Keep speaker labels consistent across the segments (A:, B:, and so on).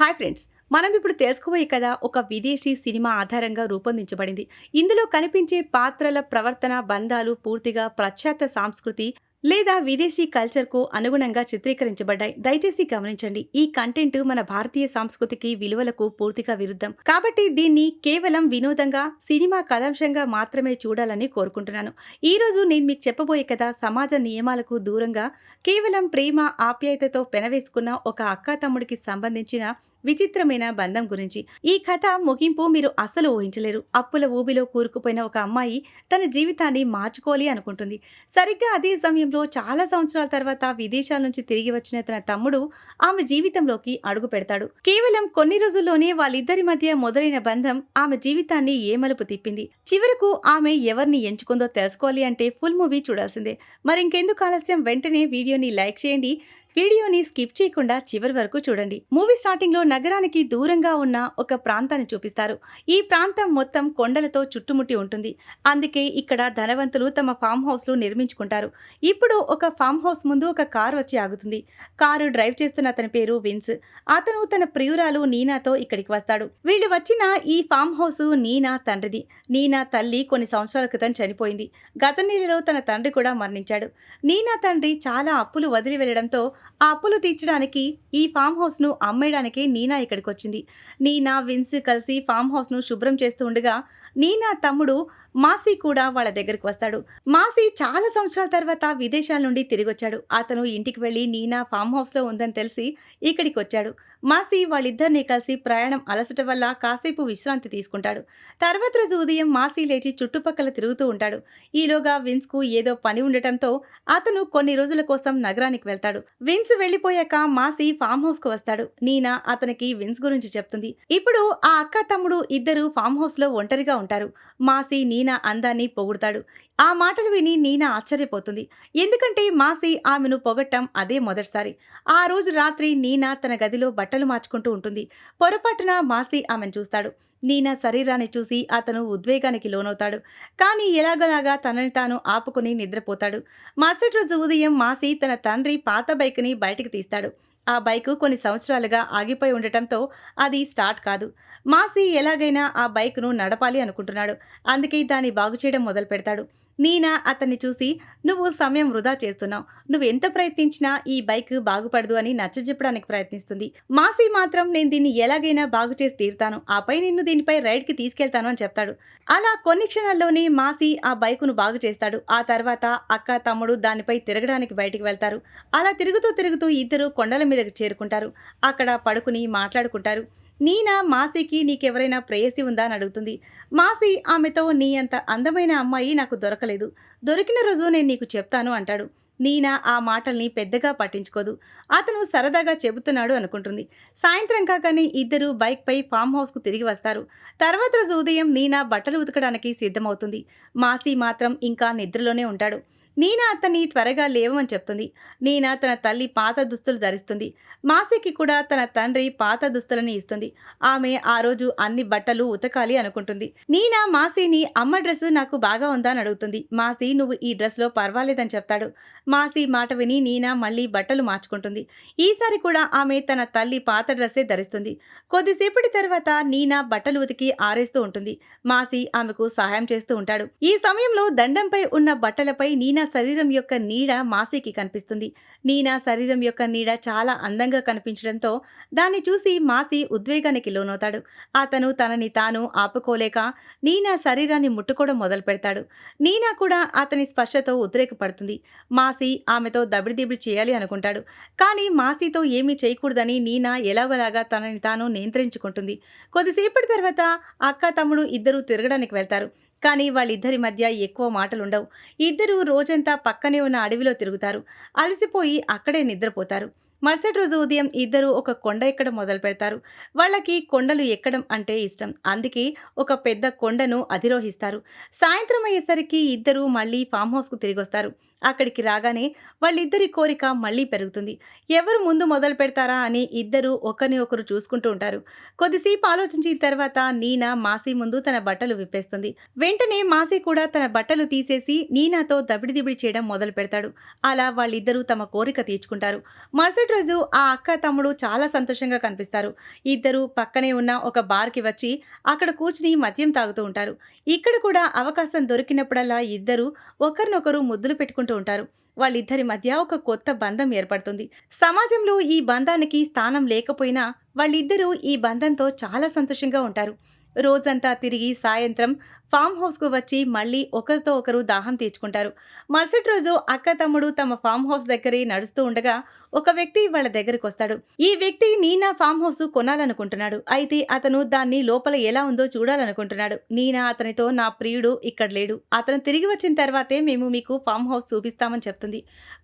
A: Hi friends మనం ఇప్పుడు తెలుసుకోబోయే కథ ఒక విదేశీ సినిమా ఆధారంగా రూపొందించబడింది. ఇందులో కనిపించే పాత్రల ప్రవర్తన బంధాలు పూర్తిగా పాశ్చాత్య సంస్కృతి లేదా విదేశీ కల్చర్కు అనుగుణంగా చిత్రీకరించబడ్డాయి. దయచేసి గమనించండి. ఈ కంటెంట్ మన భారతీయ సంస్కృతికి విలువలకు పూర్తిగా విరుద్ధం. కాబట్టి దీన్ని కేవలం వినోదంగా సినిమా కథాంశంగా మాత్రమే చూడాలని కోరుకుంటున్నాను. ఈ రోజు నేను మీకు చెప్పబోయే కథ సమాజ నియమాలకు దూరంగా కేవలం ప్రేమ ఆప్యాయతతో పెనవేసుకున్న ఒక అక్క తమ్ముడికి సంబంధించిన విచిత్రమైన బంధం గురించి. ఈ కథ ముగింపు మీరు అసలు ఊహించలేరు. అప్పుల ఊబిలో కూరుకుపోయిన ఒక అమ్మాయి తన జీవితాన్ని మార్చుకోవాలి అనుకుంటుంది. సరిగ్గా అదే సమయం సమయంలో చాలా సంవత్సరాల తర్వాత విదేశాల నుంచి తిరిగి వచ్చిన తన తమ్ముడు ఆమె జీవితంలోకి అడుగు పెడతాడు. కేవలం కొన్ని రోజుల్లోనే వాళ్ళిద్దరి మధ్య మొదలైన బంధం ఆమె జీవితాన్ని ఏమలుపు తిప్పింది. చివరకు ఆమె ఎవరిని ఎంచుకుందో తెలుసుకోవాలి అంటే ఫుల్ మూవీ చూడాల్సిందే. మరి ఇంకెందుకు ఆలస్యం? వెంటనే వీడియోని లైక్ చేయండి. వీడియోని స్కిప్ చేయకుండా చివరి వరకు చూడండి. మూవీ స్టార్టింగ్లో నగరానికి దూరంగా ఉన్న ఒక ప్రాంతాన్ని చూపిస్తారు. ఈ ప్రాంతం మొత్తం కొండలతో చుట్టుముట్టి ఉంటుంది. అందుకే ఇక్కడ ధనవంతులు తమ ఫామ్ హౌస్లు నిర్మించుకుంటారు. ఇప్పుడు ఒక ఫామ్ హౌస్ ముందు ఒక కారు వచ్చి ఆగుతుంది. కారు డ్రైవ్ చేస్తున్న అతని పేరు విన్స్. అతను తన ప్రియురాలు నీనాతో ఇక్కడికి వస్తాడు. వీళ్ళు వచ్చిన ఈ ఫామ్ హౌస్ నీనా తండ్రిది. నీనా తల్లి కొన్ని సంవత్సరాల క్రితం చనిపోయింది. గత నెలలో తన తండ్రి కూడా మరణించాడు. నీనా తండ్రి చాలా అప్పులు వదిలి వెళ్ళడంతో ఆ అప్పులు తీర్చడానికి ఈ ఫామ్ హౌస్ను అమ్మేయడానికి నీనా ఇక్కడికి వచ్చింది నీనా విన్స్ కలిసి ఫామ్ హౌస్ను శుభ్రం చేస్తూ ఉండగా నీనా తమ్ముడు మాసీ కూడా వాళ్ళ దగ్గరికి వస్తాడు. మాసీ చాలా సంవత్సరాల తర్వాత విదేశాల నుండి తిరిగి వచ్చాడు అతను ఇంటికి వెళ్ళి నీనా ఫామ్ హౌస్లో ఉందని తెలిసి ఇక్కడికి వచ్చాడు మాసీ వాళ్ళిద్దరిని కలిసి ప్రయాణం అలసట వల్ల కాసేపు విశ్రాంతి తీసుకుంటాడు. తర్వాత రోజు ఉదయం మాసీ లేచి చుట్టుపక్కల తిరుగుతూ ఉంటాడు. ఈలోగా విన్స్కు ఏదో పని ఉండటంతో అతను కొన్ని రోజుల కోసం నగరానికి వెళ్తాడు. విన్స్ వెళ్ళిపోయాక మాసీ ఫామ్ హౌస్కు వస్తాడు. నీనా అతనికి విన్స్ గురించి చెప్తుంది. ఇప్పుడు ఆ అక్క తమ్ముడు ఇద్దరు ఫామ్ హౌస్లో ఒంటరిగా ఉంటారు. మాసీ నీనా అందాన్ని పొగుడుతాడు. ఆ మాటలు విని నీనా ఆశ్చర్యపోతుంది. ఎందుకంటే మాసి ఆమెను పొగట్టం అదే మొదటిసారి. ఆ రోజు రాత్రి నీనా తన గదిలో బట్టలు మార్చుకుంటూ ఉంటుంది. పొరపాటున మాసి ఆమెను చూస్తాడు. నీనా శరీరాన్ని చూసి అతను ఉద్వేగానికి లోనవుతాడు. కానీ ఎలాగలాగా తనని తాను ఆపుకుని నిద్రపోతాడు. మరుసటి రోజు ఉదయం మాసి తన తండ్రి పాత బైక్ని బయటికి తీస్తాడు. ఆ బైకు కొన్ని సంవత్సరాలుగా ఆగిపోయి ఉండటంతో అది స్టార్ట్ కాదు. మాసి ఎలాగైనా ఆ బైక్ను నడపాలి అనుకుంటున్నాడు. అందుకే దాన్ని బాగు చేయడం మొదలు పెడతాడు నీనా అతన్ని చూసి నువ్వు సమయం వృధా చేస్తున్నావు. నువ్వు ఎంత ప్రయత్నించినా ఈ బైక్ బాగుపడదు అని నచ్చజెప్పడానికి ప్రయత్నిస్తుంది. మాసి మాత్రం నేను దీన్ని ఎలాగైనా బాగు చేసి తీరుతాను. ఆపై నిన్ను దీనిపై రైడ్కి తీసుకెళ్తాను అని చెప్తాడు. అలా కొన్ని క్షణాల్లోనే మాసి ఆ బైకును బాగు చేస్తాడు. ఆ తర్వాత అక్క తమ్ముడు దానిపై తిరగడానికి బయటికి వెళ్తారు. అలా తిరుగుతూ తిరుగుతూ ఇద్దరు కొండల మీదకి చేరుకుంటారు. అక్కడ పడుకుని మాట్లాడుకుంటారు. నీనా మాసికి నీకెవరైనా ప్రేయసి ఉందా అని అడుగుతుంది. మాసి ఆమెతో నీ అంత అందమైన అమ్మాయి నాకు దొరకలేదు. దొరికిన రోజు నేను నీకు చెప్తాను అంటాడు. నీనా ఆ మాటల్ని పెద్దగా పట్టించుకోదు. అతను సరదాగా చెబుతున్నాడు అనుకుంటుంది. సాయంత్రం కాగానే ఇద్దరు బైక్పై ఫామ్ హౌస్కు తిరిగి వస్తారు. తర్వాత రోజు ఉదయం నీనా బట్టలు ఉతకడానికి సిద్ధమవుతుంది. మాసి మాత్రం ఇంకా నిద్రలోనే ఉంటాడు. నీనా అతన్ని త్వరగా లేవమని చెప్తుంది. నీనా తన తల్లి పాత దుస్తులు ధరిస్తుంది. మాసికి కూడా తన తండ్రి పాత దుస్తులని ఇస్తుంది. ఆమె ఆ రోజు అన్ని బట్టలు ఉతకాలి అనుకుంటుంది. నీనా మాసిని అమ్మ డ్రెస్ నాకు బాగా ఉందా? అని అడుగుతుంది. మాసి నువ్వు ఈ డ్రెస్లో పర్వాలేదని చెప్తాడు. మాసి మాట విని నీనా మళ్ళీ బట్టలు మార్చుకుంటుంది. ఈసారి కూడా ఆమె తన తల్లి పాత డ్రెస్సే ధరిస్తుంది. కొద్దిసేపటి తర్వాత నీనా బట్టలు ఉతికి ఆరేస్తూ ఉంటుంది. మాసి ఆమెకు సహాయం చేస్తూ ఉంటాడు. ఈ సమయంలో దండంపై ఉన్న బట్టలపై నీనా శరీరం యొక్క నీడ మాసికి కనిపిస్తుంది. నీనా శరీరం యొక్క నీడ చాలా అందంగా కనిపించడంతో దాన్ని చూసి మాసి ఉద్వేగానికి లోనవుతాడు. అతను తనని తాను ఆపుకోలేక నీనా శరీరాన్ని ముట్టుకోవడం మొదలు పెడతాడు నీనా కూడా అతని స్పర్శతో ఉద్రేకపడుతుంది. మాసి ఆమెతో దబిడిదిబిడి చేయాలి అనుకుంటాడు. కానీ మాసితో ఏమీ చేయకూడదని నీనా ఎలాగోలాగా తనని తాను నియంత్రించుకుంటుంది. కొద్దిసేపటి తర్వాత అక్క తమ్ముడు ఇద్దరూ తిరగడానికి వెళ్తారు. కానీ వాళ్ళిద్దరి మధ్య ఎక్కువ మాటలుండవు. ఇద్దరూ రోజంతా పక్కనే ఉన్న అడవిలో తిరుగుతారు. అలసిపోయి అక్కడే నిద్రపోతారు. మరుసటి రోజు ఉదయం ఇద్దరు ఒక కొండ ఎక్కడం మొదలు పెడతారు. వాళ్ళకి కొండలు ఎక్కడం అంటే ఇష్టం. అందుకే ఒక పెద్ద కొండను అధిరోహిస్తారు. సాయంత్రం అయ్యేసరికి ఇద్దరు మళ్ళీ ఫామ్ హౌస్కు తిరిగి వస్తారు అక్కడికి రాగానే వాళ్ళిద్దరి కోరిక మళ్ళీ పెరుగుతుంది. ఎవరు ముందు మొదలు పెడతారా అని ఇద్దరు ఒకరిని ఒకరు చూసుకుంటూ ఉంటారు. కొద్దిసేపు ఆలోచించిన తర్వాత నీనా మాసి ముందు తన బట్టలు విప్పేస్తుంది. వెంటనే మాసి కూడా తన బట్టలు తీసేసి నీనాతో దబిడి దిబిడి చేయడం మొదలు పెడతాడు. అలా వాళ్ళిద్దరూ తమ కోరిక తీర్చుకుంటారు. మరుసటి రోజు ఆ అక్క తమ్ముడు చాలా సంతోషంగా కనిపిస్తారు. ఇద్దరు పక్కనే ఉన్న ఒక బార్కి వచ్చి అక్కడ కూర్చుని మద్యం తాగుతూ ఉంటారు. ఇక్కడ కూడా అవకాశం దొరికినప్పుడల్లా ఇద్దరు ఒకరినొకరు ముద్దులు పెట్టుకుంటూ ఉంటారు. వాళ్ళిద్దరి మధ్య ఒక కొత్త బంధం ఏర్పడుతుంది. సమాజంలో ఈ బంధానికి స్థానం లేకపోయినా వాళ్ళిద్దరూ ఈ బంధంతో చాలా సంతోషంగా ఉంటారు. రోజంతా తిరిగి సాయంత్రం ఫామ్ హౌస్కు వచ్చి మళ్ళీ ఒకరితో ఒకరు దాహం తీర్చుకుంటారు. మరుసటి రోజు అక్క తమ్ముడు తమ ఫామ్ హౌస్ దగ్గరే నడుస్తూ ఉండగా ఒక వ్యక్తి వాళ్ళ దగ్గరికి వస్తాడు. ఈ వ్యక్తి నీనా ఫామ్ హౌస్ కొనాలనుకుంటున్నాడు. అయితే అతను దాన్ని లోపల ఎలా ఉందో చూడాలనుకుంటున్నాడు. నీనా అతనితో నా ప్రియుడు ఇక్కడ లేడు. అతను తిరిగి వచ్చిన తర్వాతే మేము మీకు ఫామ్ హౌస్ చూపిస్తామని చెప్తుంది.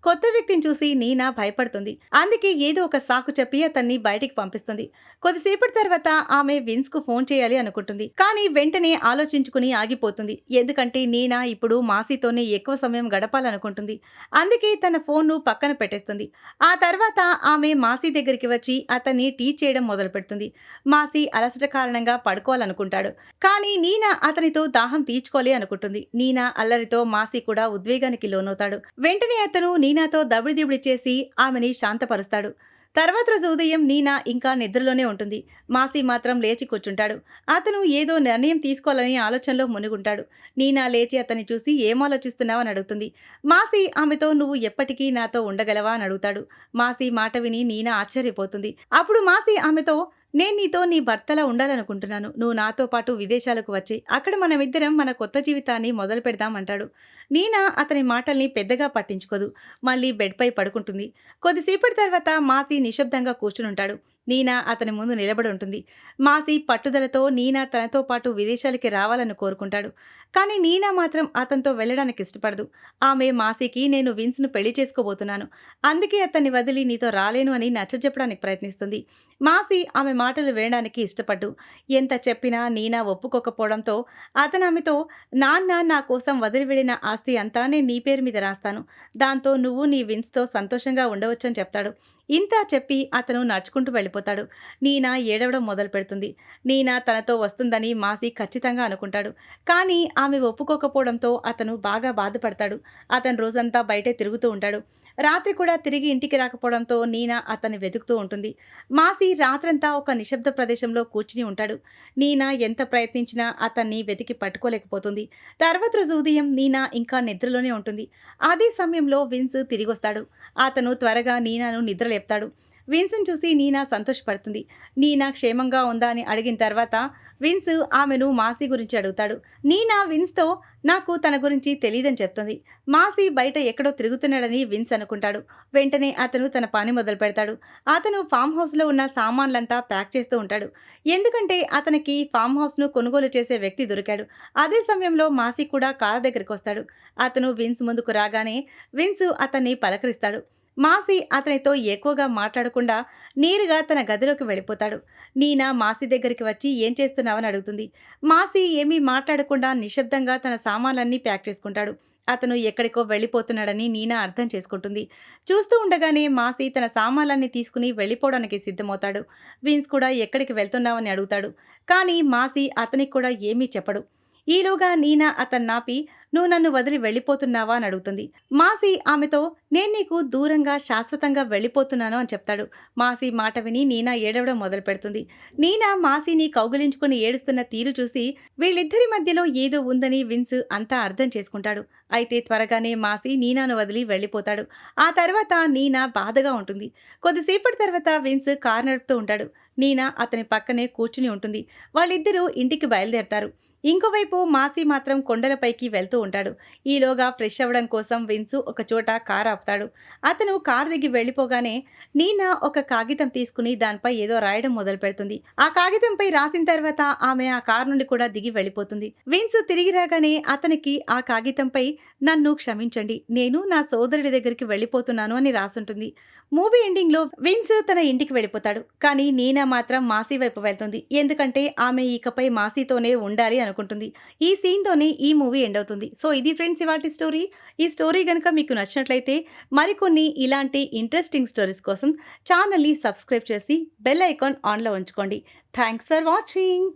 A: కొత్త వ్యక్తిని చూసి నీనా భయపడుతుంది. అందుకే ఏదో ఒక సాకు చెప్పి అతన్ని బయటికి పంపిస్తుంది. కొద్దిసేపటి తర్వాత ఆమె విన్స్కు ఫోన్ చేయాలి అనుకుంటుంది. కానీ వెంటనే ఆలోచించుకుని ఆగిపోతుంది. ఎందుకంటే నీనా ఇప్పుడు మాసితోనే ఎక్కువ సమయం గడపాలనుకుంటుంది. అందుకే తన ఫోన్ను పక్కన పెట్టేస్తుంది. ఆ తర్వాత ఆమె మాసి దగ్గరికి వచ్చి అతన్ని టీ చేయడం మొదలు పెడుతుంది మాసి అలసట కారణంగా పడుకోవాలనుకుంటాడు. కానీ నీనా అతనితో దాహం తీర్చుకోలే అనుకుంటుంది. నీనా అల్లరితో మాసి కూడా ఉద్వేగానికి లోనవుతాడు. వెంటనే అతను నీనాతో దబిడిదిబిడి చేసి ఆమెని శాంతపరుస్తాడు. తర్వాత రోజు ఉదయం నీనా ఇంకా నిద్రలోనే ఉంటుంది. మాసి మాత్రం లేచి కూర్చుంటాడు. అతను ఏదో నిర్ణయం తీసుకోవాలని ఆలోచనలో మునిగుంటాడు. నీనా లేచి అతన్ని చూసి ఏం ఆలోచిస్తున్నావు అని అడుగుతుంది. మాసి ఆమెతో నువ్వు ఎప్పటికీ నాతో ఉండగలవా అని అడుగుతాడు. మాసి మాట విని నీనా ఆశ్చర్యపోతుంది. అప్పుడు మాసి ఆమెతో నేను నీతో నీ భర్తలా ఉండాలనుకుంటున్నాను. నువ్వు నాతో పాటు విదేశాలకు వచ్చి అక్కడ మనమిద్దరం మన కొత్త జీవితాన్ని మొదలు పెడదామంటాడు నీనా అతని మాటల్ని పెద్దగా పట్టించుకోదు. మళ్ళీ బెడ్పై పడుకుంటుంది. కొద్దిసేపటి తర్వాత మాసి నిశ్శబ్దంగా కూర్చునుంటాడు. నీనా అతని ముందు నిలబడి ఉంటుంది. మాసి పట్టుదలతో నీనా తనతో పాటు విదేశాలకి రావాలని కోరుకుంటాడు. కానీ నీనా మాత్రం అతనితో వెళ్ళడానికి ఇష్టపడదు. ఆమె మాసికి నేను విన్స్ను పెళ్ళి చేసుకోబోతున్నాను. అందుకే అతన్ని వదిలి నీతో రాలేను అని నచ్చజెప్పడానికి ప్రయత్నిస్తుంది. మాసి ఆమె మాటలు వినడానికి ఇష్టపడ్డు. ఎంత చెప్పినా నీనా ఒప్పుకోకపోవడంతో అతను ఆమెతో నాన్న నా కోసం వదిలి వెళ్ళిన ఆస్తి అంతా నేను నీ పేరు మీద రాస్తాను. దాంతో నువ్వు నీ విన్స్తో సంతోషంగా ఉండవచ్చని చెప్తాడు ఇంత చెప్పి అతను నడుచుకుంటూ వెళ్ళిపోతాడు. నీనా ఏడవడం మొదలు పెడుతుంది. నీనా తనతో వస్తుందని మాసి ఖచ్చితంగా అనుకుంటాడు. కానీ ఆమె ఒప్పుకోకపోవడంతో అతను బాగా బాధపడతాడు. అతను రోజంతా బయటే తిరుగుతూ ఉంటాడు. రాత్రి కూడా తిరిగి ఇంటికి రాకపోవడంతో నీనా అతన్ని వెతుకుతూ ఉంటుంది. మాసి రాత్రంతా ఒక నిశ్శబ్ద ప్రదేశంలో కూర్చుని ఉంటాడు. నీనా ఎంత ప్రయత్నించినా అతన్ని వెతికి పట్టుకోలేకపోతుంది. తర్వాత రోజు ఉదయం నీనా ఇంకా నిద్రలోనే ఉంటుంది. అదే సమయంలో విన్స్ తిరిగి వస్తాడు అతను త్వరగా నీనాను నిద్రలేపుతాడు. విన్స్ను చూసి నీనా సంతోషపడుతుంది. నీనా క్షేమంగా ఉందా అని అడిగిన తర్వాత విన్స్ ఆమెను మాసి గురించి అడుగుతాడు. నీనా విన్స్తో నాకు తన గురించి తెలియదని చెప్తుంది. మాసి బయట ఎక్కడో తిరుగుతున్నాడని విన్స్ అనుకుంటాడు. వెంటనే అతను తన పని మొదలు పెడతాడు. అతను ఫామ్ హౌస్లో ఉన్న సామాన్లంతా ప్యాక్ చేస్తూ ఉంటాడు. ఎందుకంటే అతనికి ఫామ్ హౌస్ను కొనుగోలు చేసే వ్యక్తి దొరికాడు. అదే సమయంలో మాసి కూడా కార్ దగ్గరికి వస్తాడు. అతను విన్స్ ముందుకు రాగానే విన్స్ అతన్ని పలకరిస్తాడు. మాసి అతనితో ఎక్కువగా మాట్లాడకుండా నేరుగా తన గదిలోకి వెళ్ళిపోతాడు. నీనా మాసి దగ్గరికి వచ్చి ఏం చేస్తున్నావని అడుగుతుంది. మాసి ఏమీ మాట్లాడకుండా నిశ్శబ్దంగా తన సామాన్లన్నీ ప్యాక్ చేసుకుంటాడు. అతను ఎక్కడికో వెళ్ళిపోతున్నాడని నీనా అర్థం చేసుకుంటుంది. చూస్తూ ఉండగానే మాసి తన సామాన్లన్నీ తీసుకుని వెళ్ళిపోవడానికి సిద్ధమవుతాడు. విన్స్ కూడా ఎక్కడికి వెళ్తున్నావని అడుగుతాడు. కానీ మాసి అతనికి కూడా ఏమీ చెప్పడు. ఈలోగా నీనా అతన్ని నాపి నువ్వు నన్ను వదిలి వెళ్ళిపోతున్నావా అని అడుగుతుంది. మాసి ఆమెతో నేను నీకు దూరంగా శాశ్వతంగా వెళ్ళిపోతున్నాను అని చెప్తాడు. మాసి మాట విని నీనా ఏడవడం మొదలు పెడుతుంది. నీనా మాసిని కౌగిలించుకుని ఏడుస్తున్న తీరు చూసి వీళ్ళిద్దరి మధ్యలో ఏదో ఉందని విన్స్ అంతా అర్థం చేసుకుంటాడు. అయితే త్వరగానే మాసి నీనాను వదిలి వెళ్ళిపోతాడు. ఆ తర్వాత నీనా బాధగా ఉంటుంది. కొద్దిసేపటి తర్వాత విన్స్ కార్ నడుపుతూ ఉంటాడు. నీనా అతని పక్కనే కూర్చుని ఉంటుంది. వాళ్ళిద్దరూ ఇంటికి బయలుదేరతారు. ఇంకోవైపు మాసి మాత్రం కొండలపైకి వెళ్తూ ఉంటాడు. ఈలోగా ఫ్రెష్ అవ్వడం కోసం విన్సు ఒక చోట కార్ ఆపుతాడు. అతను కార్ దిగి వెళ్ళిపోగానే నీనా ఒక కాగితం తీసుకుని దానిపై ఏదో రాయడం మొదలు పెడుతుంది. ఆ కాగితంపై రాసిన తర్వాత ఆమె ఆ కార్ నుండి కూడా దిగి వెళ్ళిపోతుంది. విన్స్ తిరిగి రాగానే అతనికి ఆ కాగితంపై నన్ను క్షమించండి. నేను నా సోదరుడి దగ్గరికి వెళ్ళిపోతున్నాను అని రాసుంటుంది. మూవీ ఎండింగ్లో విన్స్ తన ఇంటికి వెళ్ళిపోతాడు. కానీ నీనా మాత్రం మాసి వైపు వెళ్తుంది. ఎందుకంటే ఆమె ఇకపై మాసితోనే ఉండాలి అనుకుంటుంది. అనుకుంటుంది. ఈ సీన్తోనే ఈ మూవీ ఎండ్ అవుతుంది. సో ఇది ఫ్రెండ్స్ ఇవాటి స్టోరీ. ఈ స్టోరీ కనుక మీకు నచ్చినట్లయితే మరికొన్ని ఇలాంటి ఇంట్రెస్టింగ్ స్టోరీస్ కోసం ఛానల్ని సబ్స్క్రైబ్ చేసి బెల్ ఐకాన్ ఆన్లో ఉంచుకోండి. Thanks for watching.